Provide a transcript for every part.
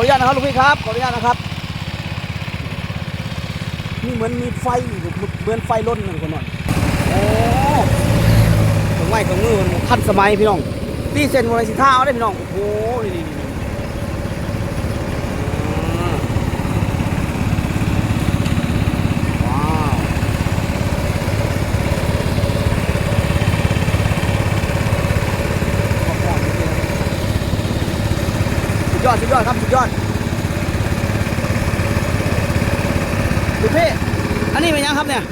ออนุญาตนะครับลูกพี่ครับ ขออนุญาตนะครับ นี่เหมือนมีไฟอยู่เหมือนไฟล้นหนึ่งคนหน่อยโอ้ตรงไม้ตรงมือมันทันสมัยพี่น้องตีเส้นวันสิท่าเอาได้พี่น้อง โอ้โหนี่นี่นี่อ่าว้าวสุดย อดสุดยอดครับสุดยอดดูพี่อันนี้เป็นยังครับเนี่ย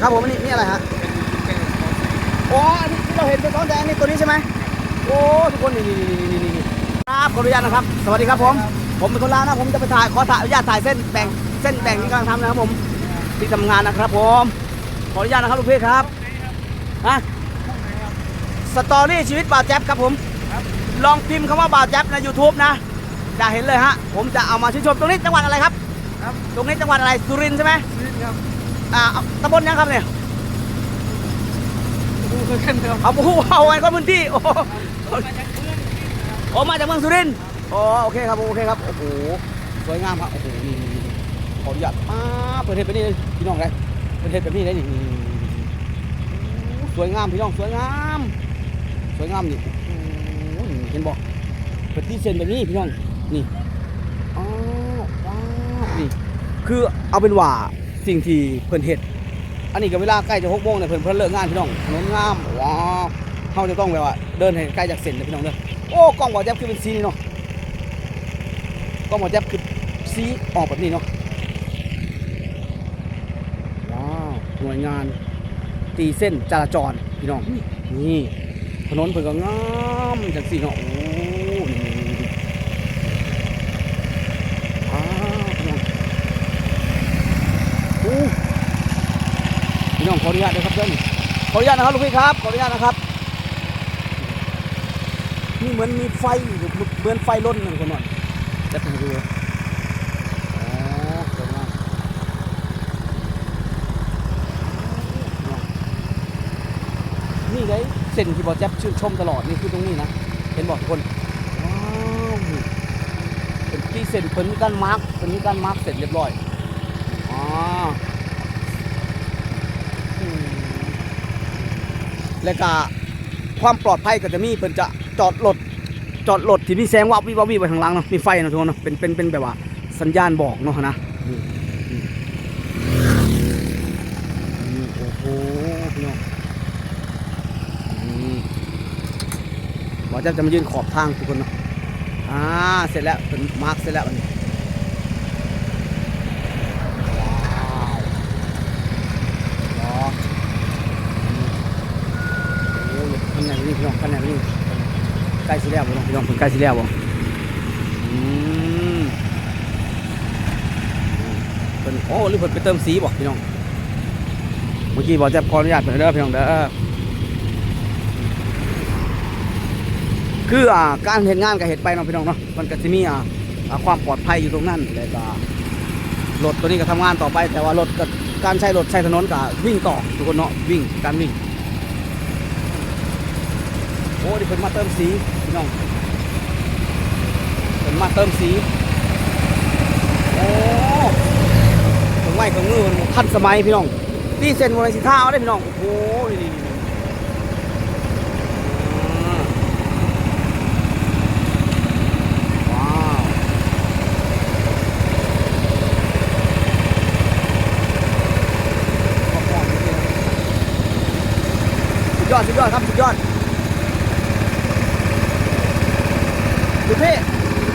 ครับผมอันนี้นี่อะไรฮะอ๋ออันนี้ที่เราเห็นเป็นท้องแดงนี่ตัวนี้ใช่ไหมโอ้ทุกคนนี่นี่นี่นี่นี่ครับขออนุญาตนะครับ สวัสดีครับผม ผมเป็นคนลาวนะผมจะไปถ่ายขอถ่ายอนุญาตถ่ายเส้นแบ่งเส้นแบ่งที่กำลังทำนะครับผมที่ทำงานนะครับผมขออนุญาตนะครับลูกพี่ครับฮะสตอรี่ชีวิตบ่าแจ๊บครับผม ลองพิมพ์คำว่าบ่าวแจ๊บใน YouTube นะ จะเห็นเลยฮะ ผมจะเอามาชื่นชมตรงนี้จังหวัดอะไรครับ ครับ ตรงนี้จังหวัดอะไร สุรินทร์ใช่ไหมชีวิตครับ อ่าตำบลยังครับเนี่ยดูคือกันครับเอาผู้เอาไว้ก็พื้นที่ โอ้โหโอ้มาจากเมืองสุรินทร์อ๋อโอเคครับโอเคครับ โอ้โห สวยงามครับ โอ้โหนี่นี่นี่ขออนุญาตป้าบเปิดเทปไปนี่เลยพี่น้องเลยเปิดเทปแบบนี้เลยนี่นี่นี่นี่สวยงามพี่น้องสวยงาม สวยงามนี่โอ้โห เห็นบอกเปิดที่เซนแบบนี้พี่น้องนี่อ๋อว้าวนี่คือเอาเป็นว่าสิ่งที่เพิ่นเฮ็ดอันนี้ก็เวลาใกล้จะหกโมงเนี่ยเพิ่นเพิ่นเลิกงานพี่น้องถนนงามว้าวเขาจะต้องแบบว่าเดินให้ใกล้จากเส้นเลยพี่น้องเด้อโอ้กล้องบ่อแจ๊บคือเป็นสีนี่เนาะกล้องบ่อแจ๊บคือสีออกแบบนี้เนาะว้าวหน่วยงานตีเส้นจราจรพี่น้องนี่ ถนนเพิ่นก็งามจังสีเนาะโอ้นี่นี่นี่นี่ว้าวพี่น้องน่องขออนุญาตด้วยครับเพื่อนขออนุญาตนะครับลูกพี่ครับ ขออนุญาตนะครับ นี่เหมือนมีไฟเหมือนไฟล้นหนึ่งคนหน่อยจะไปดูอ๋อสวยมากนี่ไง เส้นที่บอแจ๊บชื่นชมตลอดนี่คือตรงนี้นะ เห็นบอกทุกคนว้าวเป็นที่เส้นเพิ่นมีการมาร์กเพิ่นมีการมาร์กเสร็จเรียบร้อยอ๋ออืมแล้วก็ความปลอดภัยก็จะมีเพิ่นจะจอดรถจอดรถที่มีแสงวับวิบวับวิบไปทางหลังเนาะมีไฟนะทุกคนเนาะเป็นเป็นเป็นแบบว่าสัญญาณบอกเนาะนะนี่นี่นี่โอ้โหพี่น้องนี่ หมอจะจะมายืนขอบทางทุกคนเนาะอ่าเสร็จแล้วเป็นมาร์กเสร็จแล้วอันนี้ว้าวโอ้ยข้างในนี่พี่น้องข้างในนี่ใกล้สิแล้วบ่น้องพี่น้องเพิ่นใกล้สิแล้วบ่อืมเพิ่นโอ้หรือเพิ่นไปเติมสีบ่พี่น้องเมื่อกี้บอกจะขออนุญาตเพิ่นเด้อพี่น้องเด้อ คืออ่าการเห็นงานก็เห็นไปเนาะพี่น้องเนาะมันก็สิมีอ่าความปลอดภัยอยู่ตรงนั้นแล้วก็รถตัวนี้ก็ทำงานต่อไป แต่ว่ารถก็การใช้รถใช้ถนนก็วิ่งต่อทุกคนเนาะวิ่งการวิ่งโอ้ดิเพิ่นมาเติมสีพี่น้องเพิ่นมาเติมสีโอ้เครื่องไม้เครื่องมือมันทันสมัยพี่น้องตีเส้นวันสิท่าเอาได้พี่น้องโอ้โหนี่นี่นี่อ่าว้าว สุดยอดสุดยอดสุดยอดดูพี่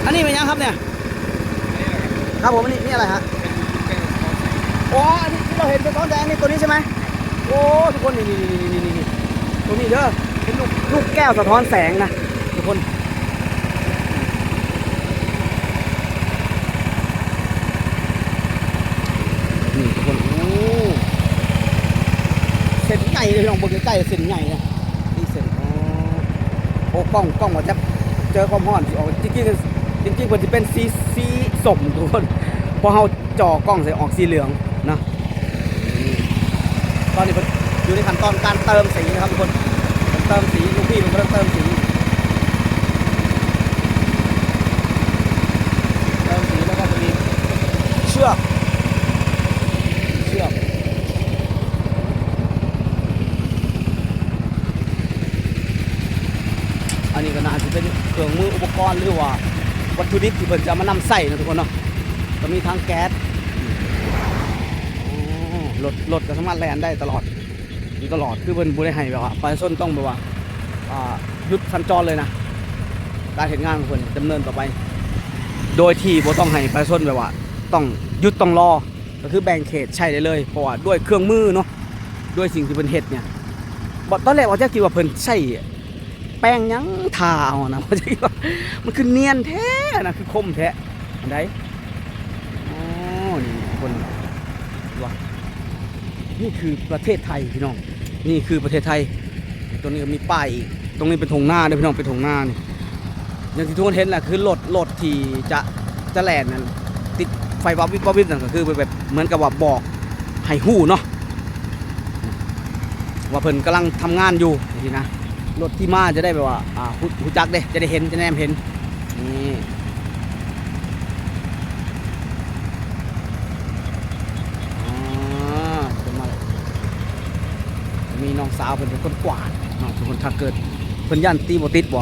อันนี้เป็นยังครับเนี่ยครับผมอันนี้นี่อะไรฮะอ๋ออันนี้ที่เราเห็นเป็นท้องแดงนี่ตัวนี้ใช่ไหมโอ้ทุกคนนี่นี่นี่นี่นี่ตัวนี้เด้อเป็นลูกลูกแก้วสะท้อนแสงนะทุกคนนี่ทุกคนโอ้เส้นใหญ่เลยลองบนใกล้ๆเส้นใหญ่นะนี่เส้นอ๋อ โอ้กล้องกล้องว่าจะเจอความห้อนออกจริงจริงจริงๆมันจะเป็นสีสีสมทุกคนพอเฮาจ่อกล้องใส่ออกสีเหลืองนะตอนนี้มันอยู่ในขั้นตอนการเติมสีนะครับทุกคนเติมสีลูกพี่มันเริ่มเติมสีเติมสีแล้วก็จะมีเชือก ครื่องมืออุปกรณ์หรือว่า วัตถุดิบที่เพิ่นจะมานำใส่นะทุกคนเนาะก็มีทั้งแก๊สรถรถก็สามารถแล่นได้ตลอดอยู่ตลอดคือเพิ่นบ่ได้ให้แบบว่าประชาชนต้องแบบว่าอ่าหยุดสัญจรเลยนะการเห็นงานของเพิ่นดำเนินต่อไป โดยที่บ่ต้องให้ประชาชนแบบว่า ต้องหยุดต้องรอก็คือแบ่งเขตใช้ได้เลยเพราะว่าด้วยเครื่องมือเนาะด้วยสิ่งที่เพิ่นเฮ็ดเนี่ยบ่ตอนแรกว่าจะคิดว่าเพิ่นใช้ ป้งยังทาเอานะว่าจะมันคือเนียนแท้นะคือคมแท้อันใดอ๋อนี่คนว่านี่คือประเทศไทยพี่น้อง นี่คือประเทศไทย ตรงนี้ก็มีป้ายอีกตรงนี้เป็นธงหน้าด้วยพี่น้องเป็นธงหน้านี่อย่างที่ทุกคนเห็นแหละคือรถรถที่จะจะแล่นนั่นติดไฟวับวิบวับวิบนั่นก็คือแบบเหมือนกับว่าบอกให้หู้เนาะว่าเพิ่นกำลังทำงานอยู่ทีนะ รถที่มาจะได้แบบว่าอ่าหูจักเด้จะได้เห็นจะแนมเห็นนี่มาจะมีน้องสาวเป็นคนกวาดเนาะเป็นคนถ้าเกิดเพิ่นย่านตีบติดบ่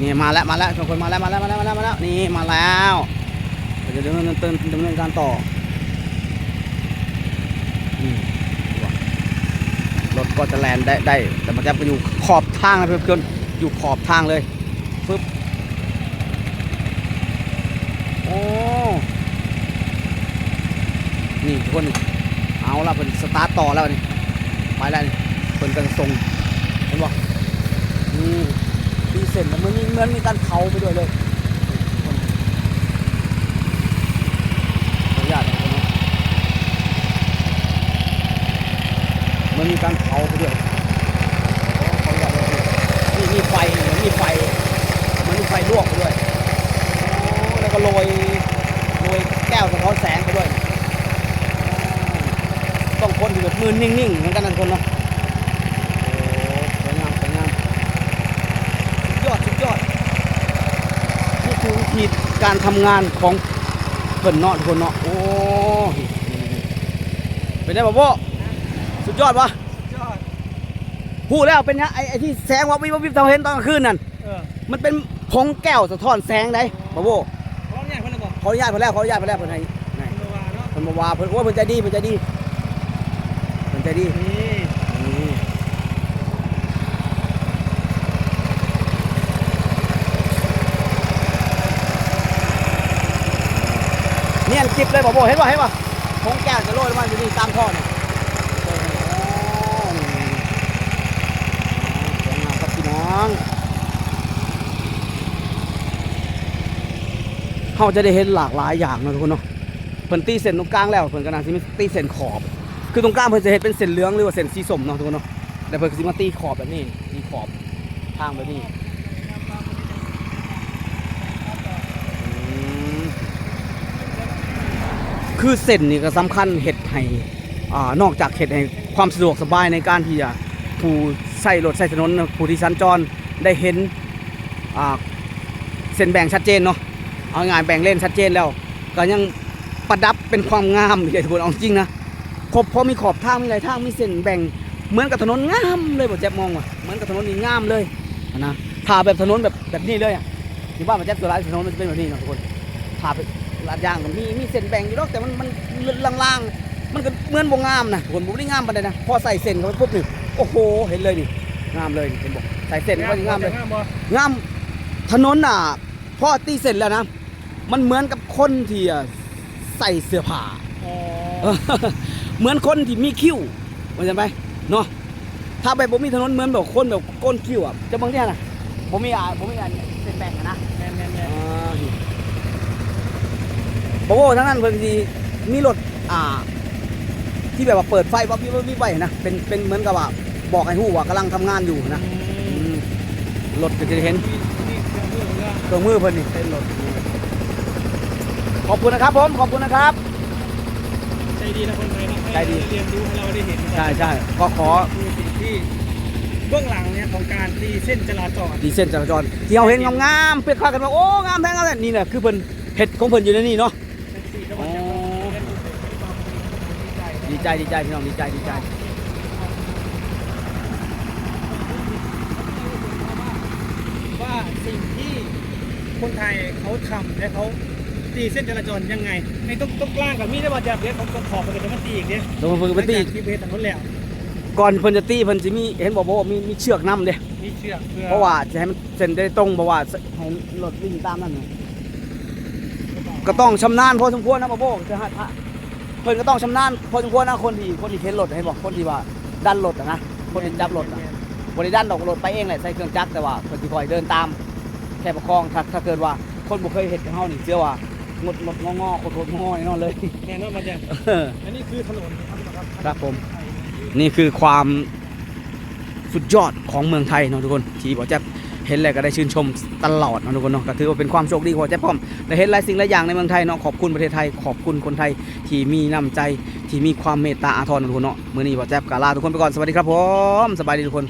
นี่มาแล้วมาแล้วทุกคนมาแล้วมาแล้วมาแล้วมาแล้วมาแล้วนี่มาแล้วเราจะดำเนินดำเนินเนินการต่อมว่ะรถ ก็จะแลนได้ได้ แต่มันจะไปอยู่ขอบทางนะเพื่อนๆอยู่ขอบทางเลยฟึบโอ้นี่ทุกคนเอาละเป็นสตาร์ทต่อแล้วนี่ไปแล้วนี่เพิ่นกันส่งเห็นบ่นี่ดีเซนแล้วมันมีเหมือนมีการเผาไปด้วยเลย ขออนุญาตนะครับ มันมีการเผาไปด้วยนี่มีไฟเหมือนมีไฟ มันมีไฟลวกไปด้วยแล้วก็โรยโรยแก้วสะท้อนแสงไปด้วย ต้องคนที่แบบมือนิ่งๆเหมือนกันนะทุกคนเนาะโอ้สวยงามสวยงามยอดสุดยอดนี่คือวิธีการทำงานของเพิ่นเนาะทุกคนเนาะโอ้เป็นไงบ่บ่ สุดยอดปะยอดพูดแล้วเป็นยังไอ้ไอ้ที่แสงวับวิบวับวิบเราเห็นตอนกลางคืนนั่นเออมันเป็นผงแก้วสะท้อนแสงได้บ่บ่ร้องใหญ่เพิ่นเลยบอกขออนุญาตเพิ่นแล้วขออนุญาตเพิ่นแล้วเพิ่นให้ให้เพิ่นว่าเนาะเพิ่นมาว่าเพิ่นโอ้ยเพิ่นใจดีเพิ่นใจดีเพิ่นใจดีนี่อืมเนียนจิบเลยบ่บ่เห็นป่ะเห็นป่ะผงแก้วจะโรยลงมาอยู่นี่ตามท่อเนี่ย โอ้นี่สวยงามครับพี่น้ องเขาจะได้เห็นหลากหลายอย่างนะทุกคนเนาะเพิ่นตีเส้นตรงกลางแล้วเพิ่นก็น่าสิมีตีเส้นขอบ คือตรงกลางเพิ่นจะเห็นเป็นเส้นเหลืองหรือว่าเส้นสีส้มเนาะทุกคนเนาะแต่เพิ่นก็สิมาตีขอบแบบนี้ตีขอบทางแบบนี้อืมคือเส้นนี่ก็สำคัญเห็ดให้อ่านอกจากเขตแห่งความสะดวกสบายในการที่จะ ผู้ใส่รถใส่ถนนผู้ที่สัญจรได้เห็นเส้นแบ่งชัดเจนเนาะเอางานแบ่งเล่นชัดเจนแล้ว ก็ยังประดับเป็นความงามเลยทุกคนเอาจริงนะครบพอมีขอบทางมีหลายทางมีเส้นแบ่งเหมือนกับถนนงามเลยบอกแจ๊บมองว่าเหมือนกับถนนนี่งามเลยนะผ่าแบบถนนแบบแบบนี้เลยอะที่บ้านมาแจ๊บตัวร้ายถนนมันจะเป็นแบบนี้เนาะทุกคนผ่าไปลาดยางก็มีมีเส้นแบ่งอยู่หรอกแต่มันมันล่างๆมันก็เหมือนบ่งามนะผลบ่ได้งามปานใดนะพอใส่เส้นเข้าไปปุ๊บนี่ โอ้โห เห็นเลยนี่งามเลยนี่เห็นบอกใส่เส้นเข้าไปนี่งามเลยงามบ่งามถนนน่ะพอตีเสร็จแล้วนะ มันเหมือนกับคนที่อะใส่เสื้อผ้า อ๋อเออเหมือนคนที่มีคิ้วมันจะไปเนาะถ้าไปผมมีถนนเหมือนแบบคนแบบก้นคิ้วอะจะบางเนี่ยนะผมมีอะผมมีอะเส้นแบ่งอะนะแม่นแม่นแม่นโอ้โหทั้งนั้นเพิ่นสิมีรถอ่า ที่แบบว่าเปิดไฟวับวิบวับวิบไว้นะเป็นเป็นเหมือนกับว่า บอกให้ฮู้ว่ากำลังทำงานอยู่นะอือืมมรถก็จะเห็นนี่นี่เครื่องมือของเราเครื่องมือเพิ่นนี่เป็นรถขอบคุณนะครับผมขอบคุณนะครับ ใจดีนะคนไทยเนาะให้ใจดี เรียนรู้ให้เราได้เห็นใช่ใช่ก็ขอคือสิ่งที่เบื้องหลังเนี่ยของการตีเส้นจราจรดีเส้นจราจรที่เราเห็นงามๆเพื่อค่ากันว่าโอ้งามแท้งามแท้นี่แหละคือเพิ่นเห็ดของเพิ่นอยู่ในนี่เนาะ เป็นสี่จังหวัดจังหวัดเล่นดูเป็นความดีใจดีใจดีใจพี่น้องดีใจดีใจ ว่า สิ่งที่คคนไทยเขาทำและเขาตีเส้นจราจรยังไงในต้องต้องกลางกับมีได้บ่จะเดี๋ยวผมต้องขอบไปเลยมันตีอีกเนี่ยตรงเพิ่นไปตีที่เพชรถนนแล้วก่อนเพิ่นจะตีเพิ่นสิมีเห็นบอกว่ามีมีเชือกนำเด้ มีเชือกเพื่อเพราะว่าจะให้มันเส้นได้ตรงเพราะว่าให้รถวิ่งตามนั่นน่ะก็ต้องชำนาญพอสมควรนะบ่โบจะหาถ้าเพิ่นก็ต้องชำนาญพอสมควรนะคนที่คนที่เข็นรถให้บอกคนที่ว่าดันรถอะนะคนที่จับรถอะบ่ได้ดันดอกรถไปเองแหละใช้เครื่องจักรแต่ว่าเพิ่นสิคอยเดินตาม แค่ประคองถ้าถ้าเกิดว่าคนบ่เคยเห็นกับเฮานี่เชื่อว่างดงดงองอโคตรๆงอแน่นอนเลยแน่นอนมาจะเอออันนี้คือถนนครับครับครับผม นี่คือความสุดยอดของเมืองไทยเนาะทุกคนที่บอกจะเห็นแล้วก็ได้ชื่นชมตลอดเนาะทุกคนเนาะก็ถือว่าเป็นความโชคดีของเจ๊ป้อมได้เห็นหลายสิ่งหลายอย่างในเมืองไทยเนาะขอบคุณประเทศไทยขอบคุณคนไทยที่มีน้ำใจที่มีความเมตตาอาทรเนาะทุกคนเนาะมื้อนี้บอกแจ๊บกาลาทุกคนไปก่อนสวัสดีครับผมสบายดีทุกคน